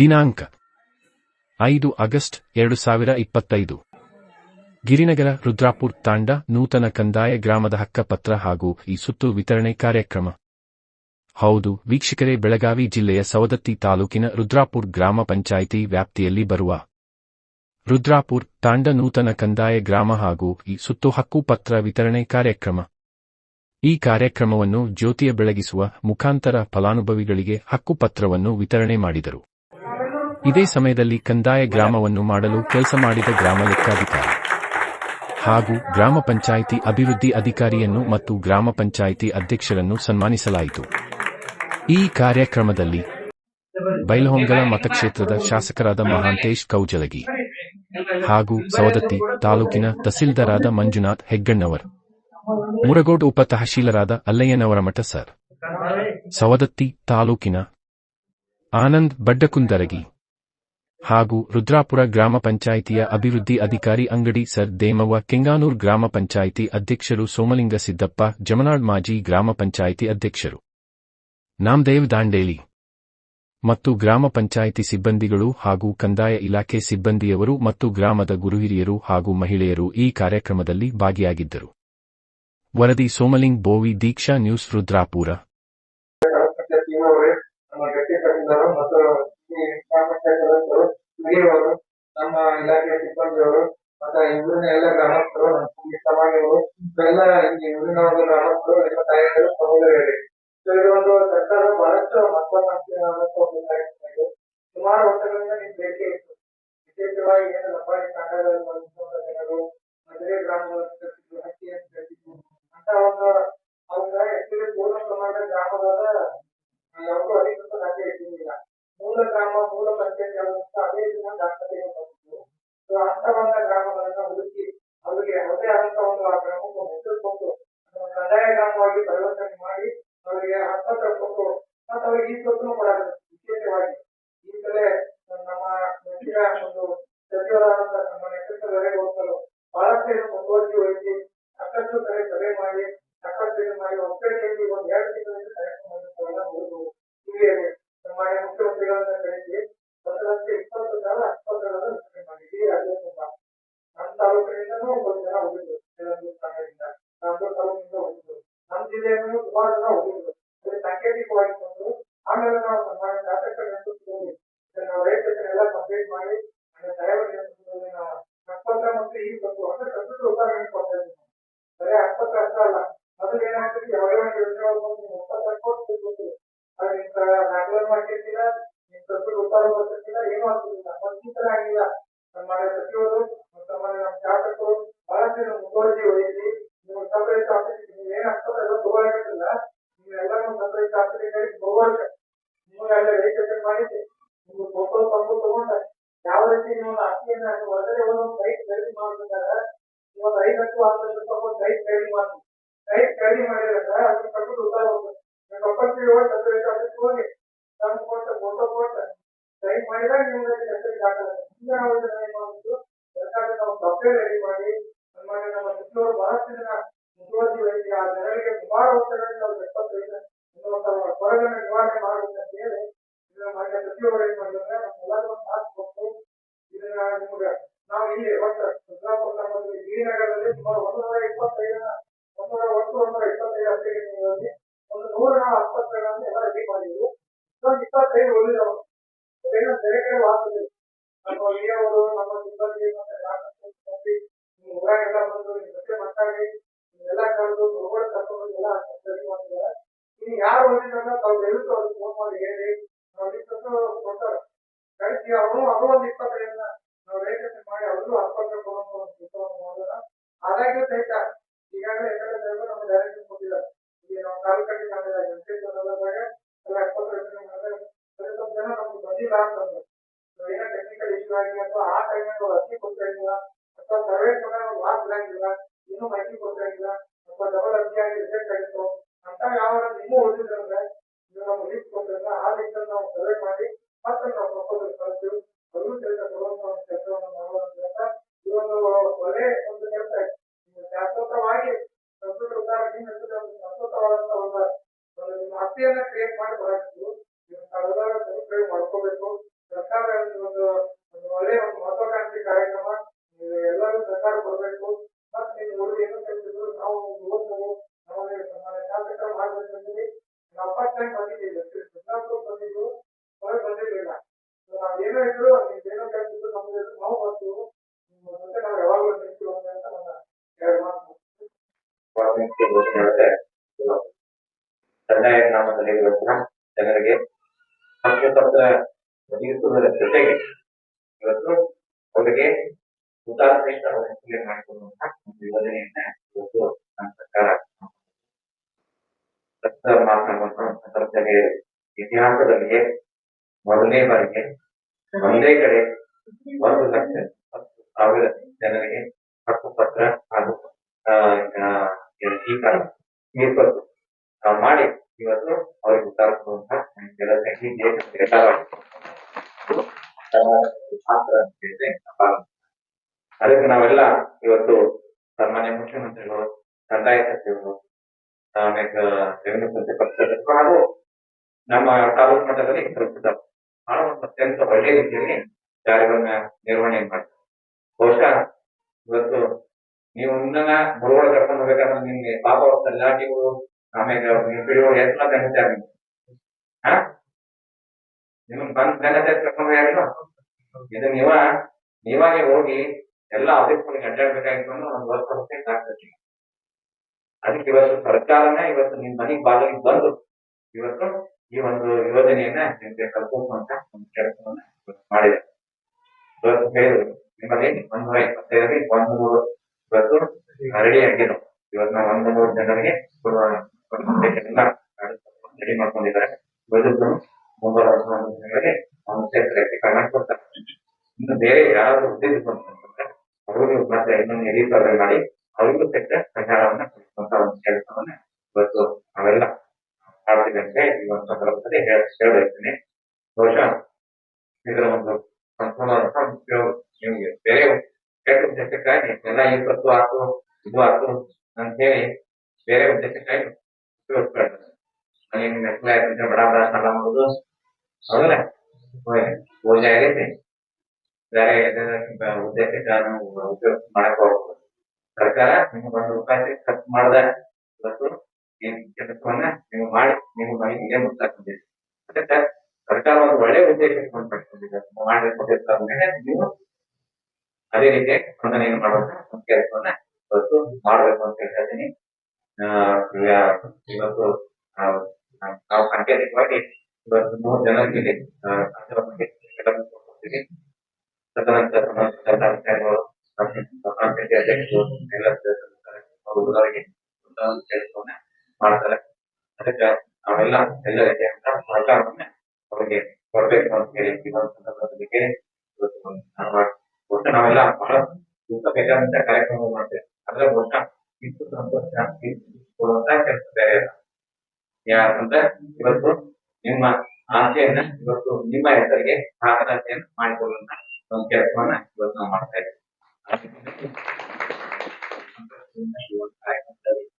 ದಿನಾಂಕ. ಐದು ಆಗಸ್ಟ್ ಎರಡು ಸಾವಿರ ಇಪ್ಪತ್ತೈದು. ಗಿರಿನಗರ ರುದ್ರಾಪುರ್ ತಾಂಡ ನೂತನ ಕಂದಾಯ ಗ್ರಾಮದ ಹಕ್ಕಪತ್ರ ಹಾಗೂ ಈ ಸುತ್ತು ವಿತರಣೆ ಕಾರ್ಯಕ್ರಮ. ಹೌದು, ವೀಕ್ಷಕರೇ, ಬೆಳಗಾವಿ ಜಿಲ್ಲೆಯ ಸವದತ್ತಿ ತಾಲೂಕಿನ ರುದ್ರಾಪುರ್ ಗ್ರಾಮ ಪಂಚಾಯಿತಿ ವ್ಯಾಪ್ತಿಯಲ್ಲಿ ಬರುವ ರುದ್ರಾಪುರ್ ತಾಂಡ ನೂತನ ಕಂದಾಯ ಗ್ರಾಮ ಹಾಗೂ ಈ ಸುತ್ತು ಹಕ್ಕುಪತ್ರ ವಿತರಣೆ ಕಾರ್ಯಕ್ರಮ. ಈ ಕಾರ್ಯಕ್ರಮವನ್ನು ಜ್ಯೋತಿಯ ಬೆಳಗಿಸುವ ಮುಖಾಂತರ ಫಲಾನುಭವಿಗಳಿಗೆ ಹಕ್ಕುಪತ್ರವನ್ನು ವಿತರಣೆ ಮಾಡಿದರು. ಇದೇ ಸಮಯದಲ್ಲಿ ಕಂದಾಯ ಗ್ರಾಮವನ್ನು ಮಾಡಲು ಕೆಲಸ ಮಾಡಿದ ಗ್ರಾಮ ಲೆಕ್ಕಾಧಿಕಾರಿ. ಹಾಗೂ ಗ್ರಾಮ ಪಂಚಾಯಿತಿ ಅಭಿವೃದ್ಧಿ ಅಧಿಕಾರಿಯನ್ನು ಮತ್ತು ಗ್ರಾಮ ಪಂಚಾಯಿತಿ ಅಧ್ಯಕ್ಷರನ್ನು ಸನ್ಮಾನಿಸಲಾಯಿತು. ಈ ಕಾರ್ಯಕ್ರಮದಲ್ಲಿ ಬೈಲಹೊಂಗಲ ಮತಕ್ಷೇತ್ರದ ಶಾಸಕರಾದ ಮಹಾಂತೇಶ್ ಕೌಜಲಗಿ ಹಾಗೂ ಸವದತ್ತಿ ತಾಲೂಕಿನ ತಹಸೀಲ್ದಾರಾದ ಮಂಜುನಾಥ್ ಹೆಗ್ಗಣ್ಣವರ್, ಮುರಗೋಡ್ ಉಪ ತಹಶೀಲರಾದ ಅಲ್ಲಯ್ಯನವರಮಠ ಸರ್, ಸವದತ್ತಿ ತಾಲೂಕಿನ ಆನಂದ್ ಬಡ್ಡಕುಂದರಗಿ ಹಾಗೂ ರುದ್ರಾಪುರ ಗ್ರಾಮ ಪಂಚಾಯಿತಿಯ ಅಭಿವೃದ್ಧಿ ಅಧಿಕಾರಿ ಅಂಗಡಿ ಸರ್ ದೇಮವ್ವ ಕೆಂಗಾನೂರ್ ಗ್ರಾಮ ಪಂಚಾಯಿತಿ ಅಧ್ಯಕ್ಷರು ಸೋಮಲಿಂಗ ಸಿದ್ದಪ್ಪ, ಜಮನಾಳ್ ಮಾಜಿ ಗ್ರಾಮ ಪಂಚಾಯಿತಿ ಅಧ್ಯಕ್ಷರು ನಾಮದೇವ್ ದಾಂಡೇಲಿ ಮತ್ತು ಗ್ರಾಮ ಪಂಚಾಯಿತಿ ಸಿಬ್ಬಂದಿಗಳು ಹಾಗೂ ಕಂದಾಯ ಇಲಾಖೆ ಸಿಬ್ಬಂದಿಯವರು ಮತ್ತು ಗ್ರಾಮದ ಗುರುಹಿರಿಯರು ಹಾಗೂ ಮಹಿಳೆಯರು ಈ ಕಾರ್ಯಕ್ರಮದಲ್ಲಿ ಭಾಗಿಯಾಗಿದ್ದರು. ವರದಿ ಸೋಮಲಿಂಗ್ ಬೋವಿ, ದೀಕ್ಷಾ ನ್ಯೂಸ್, ರುದ್ರಾಪುರ. ಹಿರಿಯವರು, ನಮ್ಮ ಇಲಾಖೆ ಸಿಬ್ಬಂದಿಯವರು, ಮತ್ತೆ ಊರಿನ ಎಲ್ಲ ಗ್ರಾಮಸ್ಥರು, ನಮ್ಮ ಸಮಾಜಗಳು ಎಲ್ಲ ಈ ಊರಿನ ಒಂದು ಗ್ರಾಮಸ್ಥರು, ನಿಮ್ಮ ತಾಯಿಯರು ಸಹೋದರಿಯರೇ ಸೊ ಇದು ಒಂದು ಸರ್ಕಾರ ಬಹಳಷ್ಟು ಕಾರ್ಯಕ್ರಮ ಇದು ಸುಮಾರು ವರ್ಷಗಳಿಂದ ನಿಮ್ ಬೇಕೇ ಇತ್ತು. ವಿಶೇಷವಾಗಿ ಏನು ಲಂಬಾಣಿ ಜನರು, ಮದುವೆ ಗ್ರಾಮಗಳನ್ನು ನಮ್ಮ ಜಿಲ್ಲೆಯಿಂದ ಸುಮಾರು ಜನ ಹೋಗಿದ್ರು ಸಾಂಕೇತಿಕವಾಗಿ ಬಂದು, ಆಮೇಲೆ ನಾವು ಸನ್ಮಾನ ಶಾಸಕರ ನೇತೃತ್ವದಲ್ಲಿ ಇದನ್ನ ರೇಟ್ ರೈತರನ್ನೆಲ್ಲ ಕಂಪ್ಲೀಟ್ ಮಾಡಿ ನಾವು ಆಸ್ಪತ್ರೆ ಮತ್ತು ಈ ಬಂದು, ಅಂದ್ರೆ ಕಂಪ್ಯೂಟರ್ ಉದಾಹರಣೆ ಕೊಡ್ತಾ ಇದ್ದೀವಿ ನಾವು. ಬರೀ ಅಷ್ಟೇ ಅಲ್ಲ. ಮೊದಲು ಒಂದು ಯೋಜನೆ ಒಂದು ಒಪ್ಪಂದ ಕೊಟ್ಟು ಕೊಡ್ತೀವಿ ಅದು ನಿಮ್ ದಾಖಲೆ ಮಾಡ್ತಿರ್ತೀರ, ನಿಮ್ ಏನು ತರ ಆಗಿಲ್ಲ. ಸನ್ಮಾನ್ಯ ಸಚಿವರು ನಮ್ಮ ಶಾಸಕರು ಬಹಳಷ್ಟು ಮುತುವರ್ಜಿ ವಹಿಸಿ ನೀವು ಸಪರೇಟ್ ಆಫೀಸ್ ನೀವು ಏನ್ ಆಸ್ಪತ್ರೆ ಎಲ್ಲ ತಗೊಳಕಿಲ್ಲ ನೀವೆಲ್ಲರೂ ಸಪರೇಟ್ ಆಫೀಸ್ಗೆ ತಗೋಬೇಕು ನಿಮಗೆ ಎಲ್ಲ ರಿಜಿಸ್ಟ್ರೇಷನ್ ಮಾಡಿದ್ದೆ. ನಿಮ್ಗೆ ಫೋಟೋ ತಂದು ತಗೊಂಡ. ಯಾವ ರೀತಿ ನೀವು ಅಕ್ಕಿಯನ್ನ ನೀವು ಹೊರಗಡೆ ಒಂದು ಸೈಟ್ ಖರೀದಿ ಮಾಡ್ಬೇಕಾದ್ರೆ ನೀವು ಒಂದು ಐದು ಹತ್ತು ಲಕ್ಷ ರೂಪಾಯಿ ಸೈಟ್ ಖರೀದಿ ಮಾಡ್ತೀವಿ ಸೈಟ್ ಖರೀದಿ ಮಾಡಿದ್ರೆ ಅದನ್ನ ಕಟ್ಬಿಟ್ಟು ಉತ್ತರ ನೀವು ಕಂಪಲ್ಸರಿ ಹೋಗಿ ಆಫೀಸ್ ಹೋಗಿ ತಂದು ಕೊಟ್ಟ, ಫೋಟೋ ಕೊಟ್ಟು ಸೈನ್ ಮಾಡಿದಾಗ ನಿಮ್ಗೆ ಹೆಸರಿಗೆ ಹಾಕಲ್ಲ ಹಿಂದೆ ನಾವು ಏನ್ ಸರ್ಕಾರದ ನಾವು ರೆಡಿ ಮಾಡಿ ಸನ್ಮಾನ್ಯ ನಮ್ಮ ಸಚಿವರು ಬಹಳಷ್ಟು ಜನ ಮುತುವರ್ಜಿ ವಹಿಸಿ ಆ ಜನರಿಗೆ ಸುಮಾರು ವರ್ಷಗಳಿಂದ ಅವ್ರು ಎಪ್ಪತ್ತೈದು ಇನ್ನೊಂದು ಕೊರಗನ್ನು ನಿವಾರಣೆ ಮಾಡಬೇಕಂತ ಹೇಳಿ ಸಚಿವರು ಏನ್ ಮಾಡಿದ್ರೆ ಇದನ್ನ ನಾವು ಇಲ್ಲಿ ಒಟ್ಟು ರುದ್ರಾಪುರ ಗ್ರಾಮದಲ್ಲಿ ಗಿರಿನಗರದಲ್ಲಿ ಸುಮಾರು ಒಂದು ನೂರ ಇಪ್ಪತ್ತೈದು ಒಂದು ನೂರ ಒಟ್ಟು ಇಪ್ಪತ್ತೈದು ಒಂದು ನೂರ ಆಸ್ಪತ್ರೆಗಳನ್ನು ಎಲ್ಲ ರೆಡಿ ಇಪ್ಪತ್ತೈದು ಅದೇನೋ ಬೇರೆ ಕಡೆ ಆಗ್ತದೆ ನಮ್ಮ ನಮ್ಮ ಸಿಬ್ಬಂದಿ, ಮತ್ತೆ ಊರಾಗೆಲ್ಲ ಬಂದು ನಿಮ್ಮ ಜೊತೆ ಮಾತಾಡಿ ಎಲ್ಲ ಕರೆದು ಒಬ್ಬರು ಕರ್ಕೊಂಡು ಎಲ್ಲ ಸರಿ ಮಾಡಿದ್ದಾರೆ ಇನ್ನು ಯಾರು ಉಳಿದಿಲ್ಲ ತಾವು ದಯವಿಟ್ಟು ಫೋನ್ ಮಾಡಿ ಹೇಳಿ. ಕೊಡ್ತಾ ಇಲ್ಲ ಅವರು ಇಪ್ಪತ್ತೈದನ್ನ ನಾವು ರೇಖೆ ಮಾಡಿ ಒಂದು ಕೆಲಸವನ್ನು ಸಹಿತ ಈಗಾಗಲೇ ನಮ್ಮ ಇಲ್ಲಿ ನಾವು ಎಲ್ಲ ಸ್ವಲ್ಪ ಜನ ನಮ್ಗೆ ಏನೋ ಟೆಕ್ನಿಕಲ್ ಇಶ್ಯೂ ಆ ಅವ್ರು ಅರ್ಜಿ ಕೊಟ್ಟಿರಂಗಿಲ್ಲ ಅಥವಾ ಇನ್ನೂ ಮಾಹಿತಿ ಕೊಟ್ಟಿರಂಗಿಲ್ಲ ಅಥವಾ ಡಬಲ್ ಅರ್ಜಿ ಆಗಿ ರಿಜೆಕ್ಟ್ ಆಗಿತ್ತು. ಅಂತ ಯಾವ ನಿಮ್ಮ ಉಳಿದಿದ್ರೆ ಒಳ್ಳೆ ಒಂದು ಕೆಲಸ ಶಾಶ್ವತವಾಗಿ ಕಂಪ್ಯೂಟರ್ ಉದಾಹರಣೆ ಹೆಸರಲ್ಲಿ ಒಂದು ನಿಮ್ಮ ಆಸ್ತಿಯನ್ನ ಕ್ರಿಯೇಟ್ ಮಾಡಿ ಬರಬೇಕು. ನೀವು ಕಳೆದಾಗ ಸದುಪಯೋಗ ಮಾಡ್ಕೋಬೇಕು. ಸರ್ಕಾರ ಒಂದು ವಾಲ್ಮೀಕಿ ಘೋಷಣೆ ಕಂದಾಯ ಗ್ರಾಮದಲ್ಲಿ ಇವತ್ತಿನ ಜನರಿಗೆ ಹಕ್ಕುಪತ್ರ ಒದಗಿಸುವುದರ ಜೊತೆಗೆ ಇವತ್ತು ಅವರಿಗೆ ಉದಾಹರಣೆ ಮಾಡಿಕೊಳ್ಳುವಂತಹ ಒಂದು ಯೋಜನೆಯನ್ನ ಇವತ್ತು ನಮ್ಮ ಸರ್ಕಾರ ಇತಿಹಾಸದಲ್ಲಿಯೇ ಮೊದಲನೇ ಬಾರಿಗೆ ಒಂದೇ ಕಡೆ ಒಂದು ಲಕ್ಷ ಹತ್ತು ಸಾವಿರ ಜನರಿಗೆ ಹಕ್ಕುಪತ್ರ ಹಾಗೂ ಆ, ಆ, ಈ ಕಾಲ ಮೀಸಲು ಮಾಡಿ ಇವತ್ತು ಅವ್ರಿಗೆ ತಪ್ಪಾಗಲ್ಲ. ಅದಕ್ಕೆ ನಾವೆಲ್ಲ ಇವತ್ತು ಸನ್ಮಾನ್ಯ ಮುಖ್ಯಮಂತ್ರಿಗಳು, ಕಂದಾಯ ಸಚಿವರು ಆಮೇಲೆ ರೆವಿನ್ಯೂ ಸಚಿವರು ಹಾಗೂ ನಮ್ಮ ತಾಲೂಕು ಮಟ್ಟದಲ್ಲಿ ಪ್ರಸ್ತುತ ಬಹಳ ಒಂದು ಅತ್ಯಂತ ಒಳ್ಳೆಯ ರೀತಿಯಲ್ಲಿ ಜಾರಿಗಳನ್ನ ನಿರ್ವಹಣೆ ಮಾಡ್ತಾರೆ ಬಹುಶಃ ಇವತ್ತು ನೀವು ಇನ್ನ ಮುಳುಗಡೆ ಕರ್ಕೊಂಡು ಹೋಗ್ಬೇಕಾದ್ರೆ ನಿಮ್ಗೆ ಪಾಪ ತಲ್ಲಾಟಿಗಳು ಆಮೇಲೆ ನೀವು ಬಿಡುವ ಎಲ್ಲ ನೀವು ಹಾ? ನಿಮ್ ಬಂದ್ ಗಣತೆ ಕರ್ಕೊಂಡು ಹೋಗ್ಯಾರಿಲ್ಲ ಇದು ನೀವ, ನೀವಾಗೆ ಹೋಗಿ ಎಲ್ಲ ಆಫೀಸ್ಗಳಿಗೆ ಅಡ್ಡಾಡ್ಬೇಕಾಗಿತ್ತು ಒಂದು ವರ್ಷ ಆಗ್ತದೆ ಅದಕ್ಕೆ ಇವತ್ತು ಸರ್ಕಾರನೇ ಇವತ್ತು ನಿಮ್ ಮನೆಗೆ ಬಾಗಿಲಿಗೆ ಬಂದು ಇವತ್ತು ಈ ಒಂದು ಯೋಜನೆಯನ್ನ ನಿಮ್ಗೆ ಕಲ್ಪಿಸುವಂತ ಒಂದು ಕೆಲಸವನ್ನ ಮಾಡಿದೆ ಇವತ್ತು ಹೇಳಿದ್ರು, ನಿಮ್ಮಲ್ಲಿ ಒಂದೂರ ಇಪ್ಪತ್ತೈದರಲ್ಲಿ ಒಂದು ನೂರು ಇವತ್ತು ರೆಡಿ ಆಗಿರೋ ಇವತ್ತು ನಾವು ಒಂದು ನೂರು ಜನರಿಗೆ ರೆಡಿ ಮಾಡ್ಕೊಂಡಿದ್ದಾರೆ. ಬದುಕು ದಿನಗಳಲ್ಲಿ ಒಂದು ಕ್ಷೇತ್ರಕ್ಕೆ ಕರ್ನಾಟಕ ಕೊಡ್ತಾರೆ. ಇನ್ನು ಬೇರೆ ಯಾರು ಉದ್ದೇಶ ಅವ್ರಿಗೂ ಮತ್ತೆ ಇನ್ನೊಂದು ಸರ್ವೆ ಮಾಡಿ ಅವರಿಗೂ ಸಹಿತ ಪರಿಹಾರವನ್ನ ಕೊಡಿಸುವಂತ ಒಂದು ಕೆಲಸವನ್ನ ಇವತ್ತು ನಾವೆಲ್ಲ ಮಾಡ್ತೀವಿ ಅಂತ ಒಂದು ಸಂದರ್ಭದಲ್ಲಿ ಹೇಳ ಹೇಳ್ಬರ್ತೀನಿ ಬಹುಶಃ ಇದರ ಒಂದು ಸಂಪೂರ್ಣ ನಿಮ್ಗೆ ಬೇರೆ ಉದ್ದೇಶಕ್ಕಾಗಿ ಎಲ್ಲ ಇಪ್ಪತ್ತು ಆತು ಇದು ಆತು ಅಂತ ಹೇಳಿ ಬೇರೆ ಉದ್ದೇಶಕ್ಕಾಗಿ ಉಪಯೋಗಿಸ್ಕೊಳ್ತಾರೆ ಮೆಟ್ಲ ಯಾಕಂದ್ರೆ ಬಡ ಬಡ ಸಾಲ ಮಾಡೋದು ಹೌದಲ್ಲ? ಪೂಜೆ ಆಗೈತಿ ಬೇರೆ ಉದ್ದೇಶಕ್ಕೆ ನಾವು ಉಪಯೋಗ ಮಾಡಕ್ ಹೋಗ್ಬೋದು. ಸರ್ಕಾರ ನಿಮ್ಗೆ ಒಂದು ರೂಪಾಯಿ ಖರ್ಚು ಮಾಡ್ದ ಇವತ್ತು ಕೆಲಸವನ್ನ ನೀವು ಮಾಡಿ ನಿಮ್ಮ ಮನೆಗೆ ಇಲ್ಲೇ ಅದಕ್ಕೆ ಸರ್ಕಾರ ಒಂದು ಒಳ್ಳೆ ಉದ್ದೇಶಕ್ಕೆ ಮಾಡಿ ಪಡ್ಕೊಂಡಿದೆ ಮಾಡಬೇಕು ನೀವು ಅದೇ ರೀತಿ ಸ್ಪಂದನೆಯನ್ನು ಏನು ಒಂದು ಕೆಲಸವನ್ನ ಇವತ್ತು ಮಾಡಬೇಕು ಅಂತ ಹೇಳ್ತಾ ಇದ್ದೀನಿ ಇವತ್ತು ನಾವು ಸಾಂಕೇತಿಕವಾಗಿ ಇವತ್ತು ಮೂರು ಜನರಿಗೆ ತದನಂತರ ಪಂಚಾಯತಿ ಅಧ್ಯಕ್ಷರು ಕೆಲಸವನ್ನ ಮಾಡ್ತಾರೆ. ಅದಕ್ಕೆ ನಾವೆಲ್ಲ ಎಲ್ಲ ರೀತಿಯಾದ ಸಹಕಾರವನ್ನ ಅವರಿಗೆ ಕೊಡ್ಬೇಕು ಅಂತ ಹೇಳಿ ಈ ಸಂದರ್ಭದಲ್ಲಿ ಕೇಳಿ ಇವತ್ತು ಒಂದು ಧಾರವಾಡ ಒಟ್ಟು ನಾವೆಲ್ಲ ಬಹಳ ಬೇಕಾದಂತ ಕಾರ್ಯಕ್ರಮ ಮಾಡ್ತೇವೆ. ಅದ್ರ ಒಟ್ಟ ಇಷ್ಟು ಸಂತೋಷ ಕೊಡುವಂತ ಕೆಲಸ ಬೇರೆ ಇಲ್ಲ. ಯಾಕಂದ್ರೆ ಇವತ್ತು ನಿಮ್ಮ ಆಸೆಯನ್ನ ಇವತ್ತು ನಿಮ್ಮ ಹೆಸರಿಗೆ ದಾಖಲಾತಿಯನ್ನು ಮಾಡಿಕೊಳ್ಳುವಂತ ಒಂದು ಕೆಲಸವನ್ನ ಇವತ್ತು ನಾವು ಮಾಡ್ತಾ ಇದ್ದೀವಿ.